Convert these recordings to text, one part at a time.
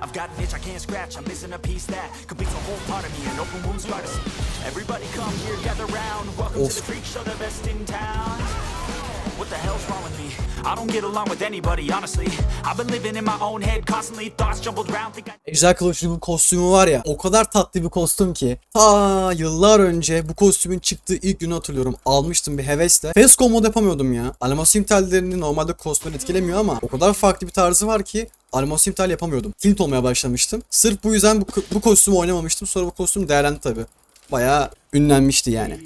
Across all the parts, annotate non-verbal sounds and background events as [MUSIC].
I've got an itch I can't scratch. I'm missing a piece that completes a whole part of me. An open wound scar to see. Everybody come here, gather round. Welcome to the freak show, the best in town. What the hell's wrong with me? I don't get along with anybody, honestly. I've been living in my own head, constantly thoughts jumbled round. I Ejder Kılıç'ın bu kostümü var ya o kadar tatlı bir kostüm ki ta yıllar önce bu kostümün çıktığı ilk günü hatırlıyorum almıştım bir hevesle. Fesco mod yapamıyordum ya. Animasyon tellerini normalde kostümler etkilemiyor ama o kadar farklı bir tarzı var ki animasyon tel yapamıyordum. Tilt olmaya başlamıştım. Sırf bu yüzden bu, bu kostümü oynamamıştım. Sonra bu kostüm değerlendi tabi. Bayağı ünlenmişti yani.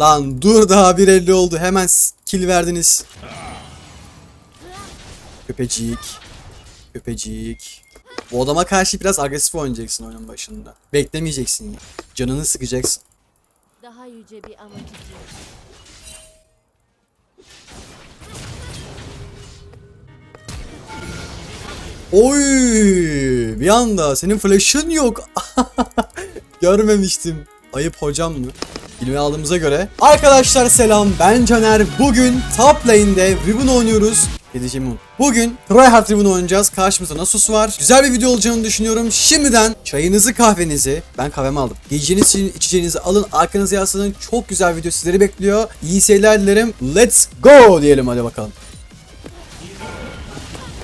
Lan dur daha 1.50 oldu. Hemen kill verdiniz. Köpecik. Köpecik. Bu adama karşı biraz agresif oynayacaksın oyunun başında. Beklemeyeceksin ya. Canını sıkacaksın. Daha yüce bir amaç. Oy! Bir anda senin flash'ın yok. [LAUGHS] Görmemiştim. Ayıp hocam mı? Filmi aldığımıza göre. Arkadaşlar selam ben Caner. Bugün top lane'de Riven oynuyoruz. Gideceğim onu. Bugün Tryhard Riven oynayacağız. Karşımızda Nasus var. Güzel bir video olacağını düşünüyorum. Şimdiden çayınızı kahvenizi, ben kahvemi aldım. Yiyeceğiniz için içeceğinizi alın. Arkanıza yaslanın. Çok güzel video sizleri bekliyor. İyi seyirler dilerim. Let's go diyelim hadi bakalım.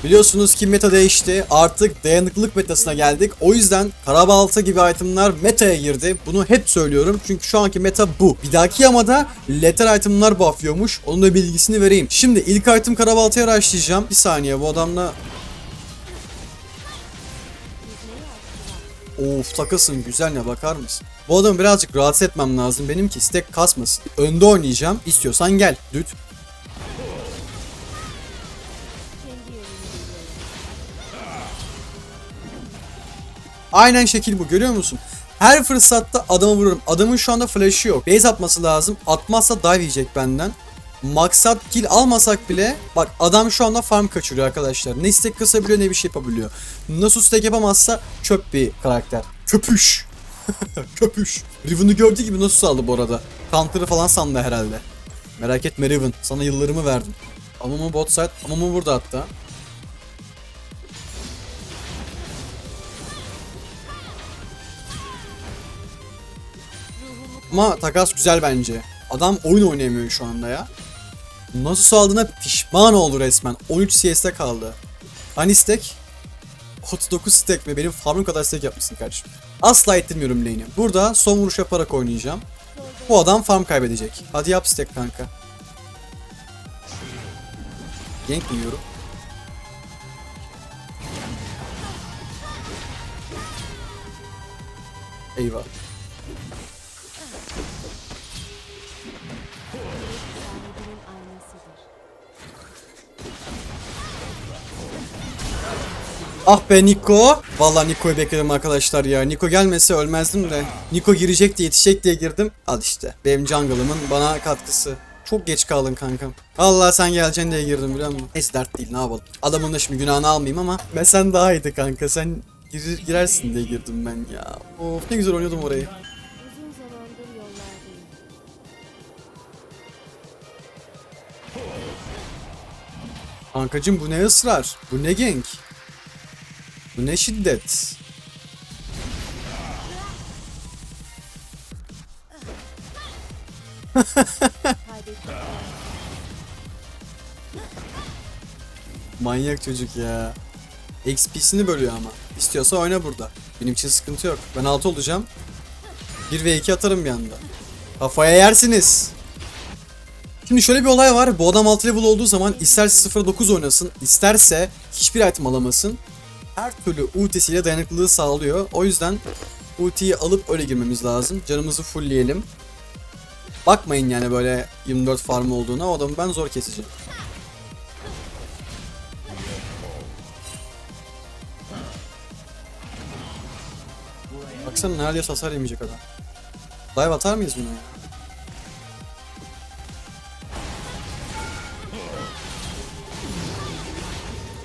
Biliyorsunuz ki meta değişti. Artık dayanıklılık metasına geldik. O yüzden karabalta gibi itemler meta'ya girdi. Bunu hep söylüyorum. Çünkü şu anki meta bu. Bir dahaki yamada letter itemlar bufflıyormuş. Onun da bilgisini vereyim. Şimdi ilk item karabaltaya başlayacağım. Bir saniye bu adamla... Of takılsın güzel ne bakar mısın? Bu adamı birazcık rahatsız etmem lazım. Benim ki stack kasmasın. Önde oynayacağım. İstiyorsan gel. Düt. Aynen şekil bu görüyor musun? Her fırsatta adamı vururum. Adamın şu anda flash'ı yok. Base atması lazım. Atmazsa dive yiyecek benden. Maksat kill almasak bile bak adam şu anda farm kaçırıyor arkadaşlar. Ne stack kasabiliyor ne bir şey yapabiliyor. Nasıl stack yapamazsa çöp bir karakter. Köpüş. [LAUGHS] Köpüş. Riven'ı gördüğü gibi nasıl aldı bu arada. Counter'ı falan sandı herhalde. Merak etme Riven. Sana yıllarımı verdim. Amumu bot side. Amumu burada hatta. Ama takas güzel bence. Adam oyun oynayamıyor şu anda ya. Nasıl aldığına pişman oldu resmen. 13 CS'de kaldı. Hani stack? 39 stack mi? Benim farmım kadar stack yapmışsın kardeşim. Asla ettirmiyorum lane'i. Burada son vuruş yaparak oynayacağım. Bu adam farm kaybedecek. Hadi yap stack kanka. Gank yiyorum. Eyvah. Ah be Niko. Vallahi Niko'yu bekledim arkadaşlar ya. Niko gelmese ölmezdim de. Niko girecek diye yetişecek diye girdim. Al işte. Benim jungle'ımın bana katkısı. Çok geç kaldın kankam. Allah sen geleceksin diye girdim biliyor musun? Neyse dert değil ne yapalım. Adamın da şimdi günahını almayayım ama ben sen daha iyiydi kanka. Sen girir, girersin diye girdim ben ya. Of ne güzel oynuyordum orayı. Kankacım bu ne ısrar? Bu ne gank? Bu ne şiddet? [LAUGHS] Manyak çocuk ya. XP'sini bölüyor ama. İstiyorsa oyna burada. Benim için sıkıntı yok. Ben 6 olacağım. 1 ve 2 atarım bir anda. Kafaya yersiniz. Şimdi şöyle bir olay var. Bu adam 6 level olduğu zaman isterse 0.9 oynasın, isterse hiçbir item alamasın. Her türlü ultisiyle dayanıklılığı sağlıyor. O yüzden ultiyi alıp öyle girmemiz lazım. Canımızı fullleyelim. Bakmayın yani böyle 24 farm olduğuna. O adamı ben zor keseceğim. Baksana neredeyse hasar yemeyecek adam. Dive atar mıyız buna ya?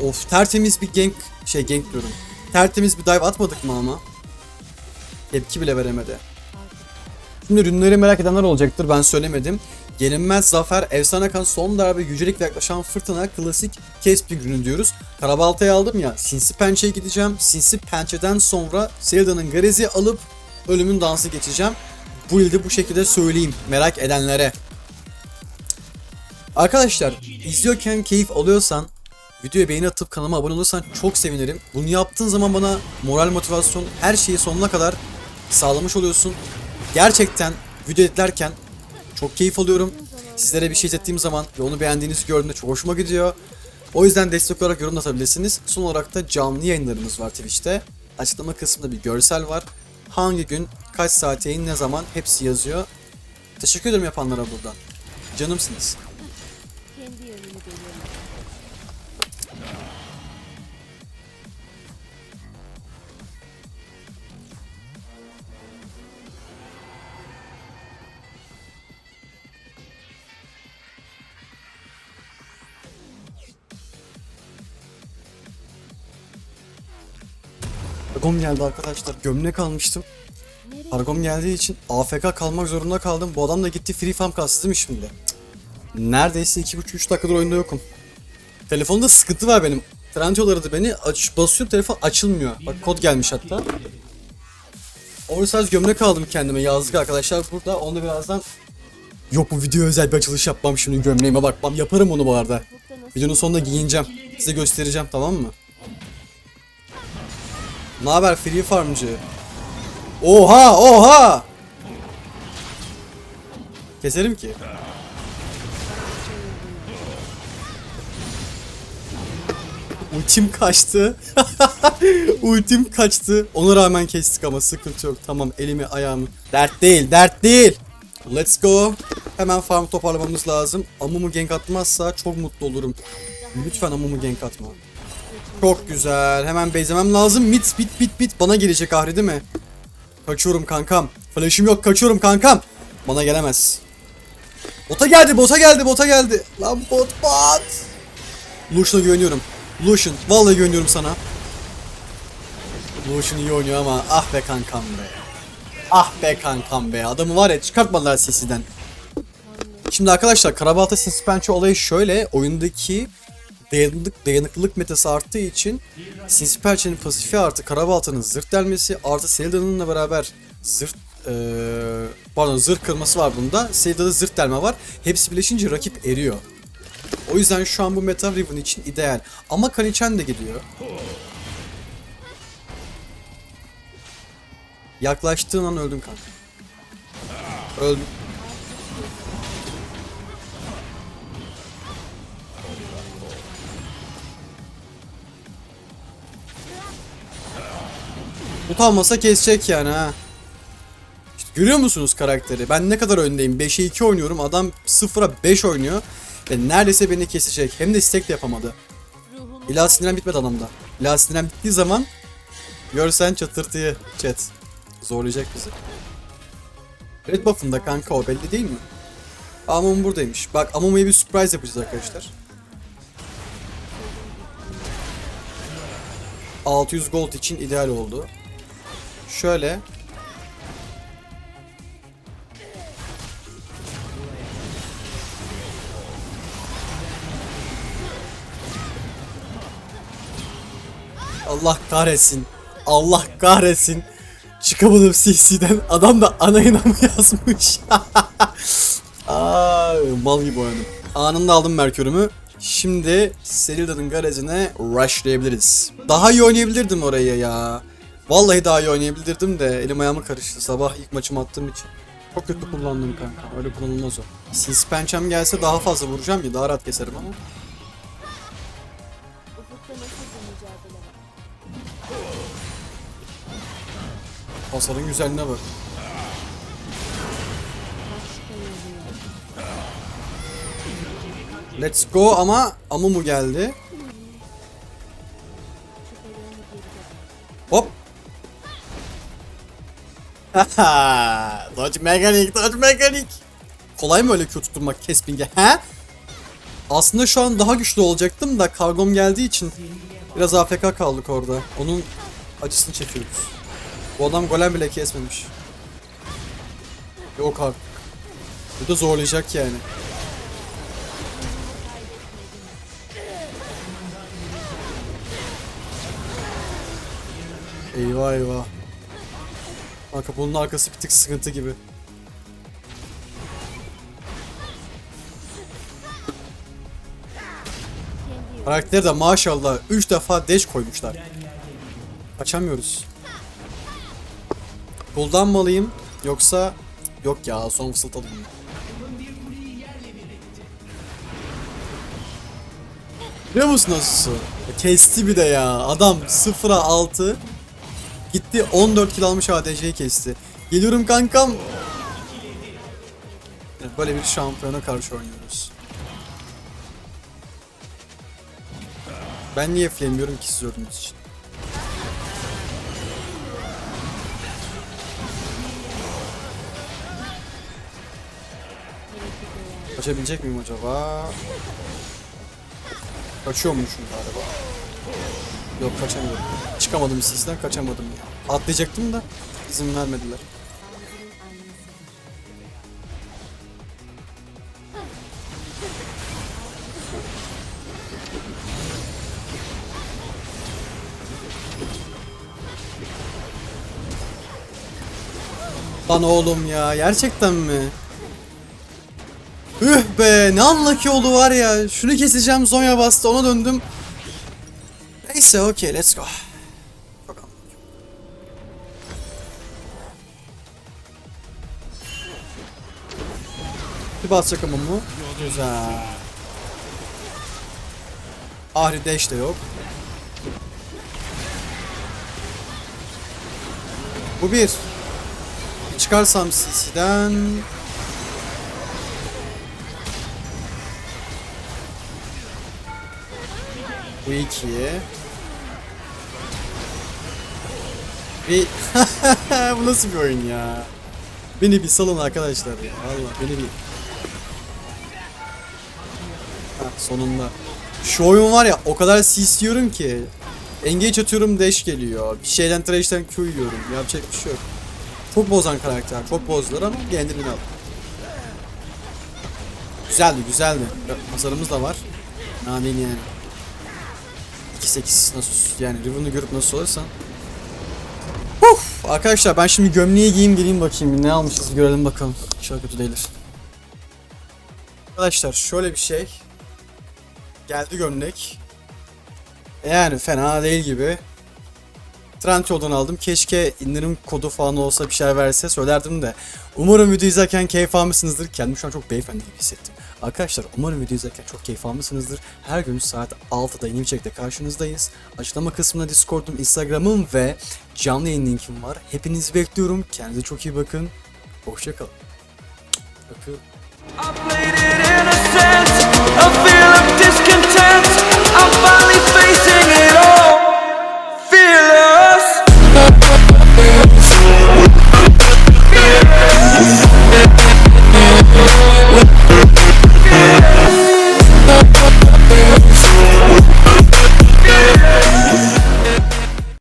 Of tertemiz bir gank şey gank diyorum. Tertemiz bir dive atmadık mı ama? Tepki bile veremedi. Şimdi ürünleri merak edenler olacaktır ben söylemedim. Yenilmez zafer, efsane kan, son darbe, yücelik ve yaklaşan fırtına, klasik Caspian günü diyoruz. Karabaltayı aldım ya, Sinsi Pençe'ye gideceğim. Sinsi Pençe'den sonra Selda'nın Garez'i alıp ölümün dansı geçeceğim. Bu ilde bu şekilde söyleyeyim merak edenlere. Arkadaşlar izliyorken keyif alıyorsan videoya beğeni atıp kanalıma abone olursan çok sevinirim. Bunu yaptığın zaman bana moral motivasyon her şeyi sonuna kadar sağlamış oluyorsun. Gerçekten video editlerken çok keyif alıyorum. Sizlere bir şey izlettiğim zaman ve onu beğendiğinizi gördüğümde çok hoşuma gidiyor. O yüzden destek olarak yorum atabilirsiniz. Son olarak da canlı yayınlarımız var Twitch'te. Açıklama kısmında bir görsel var. Hangi gün, kaç saat yayın, ne zaman hepsi yazıyor. Teşekkür ederim yapanlara buradan. Canımsınız. Kargom geldi arkadaşlar. Gömlek almıştım. Kargom geldiği için AFK kalmak zorunda kaldım. Bu adam da gitti free farm kastı değil mi şimdi? Neredeyse 2,5-3 dakikadır oyunda yokum. Telefonda sıkıntı var benim. Trendyol aradı beni. Aç, basıyorum telefon açılmıyor. Bak kod gelmiş hatta. Oversize gömlek aldım kendime yazdık arkadaşlar burada. Onu da birazdan Yok bu video özel bir açılış yapmam şimdi gömleğime bakmam. Yaparım onu bu arada. Videonun sonunda giyineceğim. Size göstereceğim tamam mı? Ne haber Free Farmcı? Oha oha! Keserim ki. Ultim kaçtı. [LAUGHS] Ultim kaçtı. Ona rağmen kestik ama sıkıntı yok. Tamam elimi ayağımı. Dert değil dert değil. Let's go. Hemen farm toparlamamız lazım. Amumu gank atmazsa çok mutlu olurum. Lütfen Amumu gank atma. Çok güzel. Hemen bezemem lazım. Mit bit bit bit. Bana gelecek ahri değil mi? Kaçıyorum kankam. Flash'ım yok kaçıyorum kankam. Bana gelemez. Bota geldi bota geldi bota geldi. Lan bot bot. Lucian'a güveniyorum. Lucian vallahi güveniyorum sana. Lucian iyi oynuyor ama ah be kankam be. Ah be kankam be. Adamı var ya çıkartmadılar sesiden. Şimdi arkadaşlar Karabalta Sinsi olayı şöyle. Oyundaki dayanıklılık, dayanıklılık metası arttığı için Sinsi pasifi artı Karabalta'nın zırt delmesi artı Selda'nınla beraber zırt eee pardon zırh kırması var bunda. Selda'da zırt delme var. Hepsi birleşince rakip eriyor. O yüzden şu an bu meta Riven için ideal. Ama Kanichen de gidiyor. Yaklaştığın an öldün kanka. Öldüm. Utanmasa kesecek yani ha. İşte görüyor musunuz karakteri? Ben ne kadar öndeyim? 5'e 2 oynuyorum. Adam 0'a 5 oynuyor. Ve neredeyse beni kesecek. Hem de stack de yapamadı. İlahi sinirem bitmedi adamda. İlahi sinirem bittiği zaman görsen çatırtıyı chat. Zorlayacak bizi. Red buff'ında kanka o belli değil mi? Amum buradaymış. Bak Amumu'ya bir surprise yapacağız arkadaşlar. 600 gold için ideal oldu. Şöyle. Allah kahretsin. Allah kahretsin. Çıkamadım CC'den. Adam da anayına mı yazmış? [LAUGHS] Aa, mal gibi oynadım. Anında aldım Merkür'ümü. Şimdi Selilda'nın garajına rushlayabiliriz. Daha iyi oynayabilirdim oraya ya. Vallahi daha iyi oynayabilirdim de elim ayağıma karıştı sabah ilk maçımı attığım için. Çok kötü kullandım kanka. Öyle kullanılmaz o. Sinsi pençem gelse daha fazla vuracağım ya daha rahat keserim ama. Hasarın güzelliğine bak. Let's go ama Amumu geldi. Hop. [LAUGHS] Dodge mekanik, dodge mekanik. Kolay mı öyle Q tutturmak Kesping'e? He? Aslında şu an daha güçlü olacaktım da kargom geldiği için biraz AFK kaldık orada. Onun acısını çekiyoruz. Bu adam golem bile kesmemiş. Yok artık. Bu da zorlayacak yani. Eyvah eyvah. Kanka bunun arkası bir tık sıkıntı gibi. Karakteri de maşallah 3 defa deş koymuşlar. Kaçamıyoruz. Kullanmalıyım yoksa yok ya son fısıldadım. Biliyor musun nasıl? Kesti bir de ya. Adam 0'a 6 gitti 14 kill almış ADC'yi kesti. Geliyorum kankam. Evet, Böyle bir şampiyona karşı oynuyoruz. Ben niye flameliyorum ki siz gördüğünüz için? Kaçabilecek miyim acaba? Kaçıyormuşum galiba. Yok kaçamıyorum. Çıkamadım sisten kaçamadım ya. Atlayacaktım da izin vermediler. Lan oğlum ya gerçekten mi? Üh be ne unlucky oldu var ya. Şunu keseceğim Zonya bastı ona döndüm. Neyse okey let's go. Bir basacak ama mu? Güzel. Ahri dash de yok. Bu. Bir Çıkarsam CC'den Bu iki. Bir... [LAUGHS] Bu nasıl bir oyun ya? Beni bir salın arkadaşlar ya. Valla beni bir... Ha, sonunda. Şu oyun var ya o kadar CC'liyorum ki. Engage atıyorum dash geliyor. Bir şeyden trash'ten Q yiyorum. Yapacak bir şey yok. Çok bozan karakter. Çok bozdular ama kendini al. Güzeldi güzeldi. Hasarımız da var. Amin yani. 2-8 nasıl yani Riven'ı görüp nasıl olursa. Uf, arkadaşlar ben şimdi gömleği giyeyim geleyim bakayım ne almışız görelim bakalım. İnşallah kötü değildir. Arkadaşlar şöyle bir şey. Geldi gömlek. Yani fena değil gibi. Trendyol'dan aldım. Keşke indirim kodu falan olsa bir şey verse söylerdim de. Umarım video izlerken keyif almışsınızdır. Kendimi şu an çok beyefendi gibi hissettim. Arkadaşlar umarım video izlerken çok keyif almışsınızdır. Her gün saat 6'da yeni bir içerikle karşınızdayız. Açıklama kısmında Discord'um, Instagram'ım ve canlı yayın linkim var. Hepinizi bekliyorum. Kendinize çok iyi bakın. Hoşçakalın. Öpüyorum.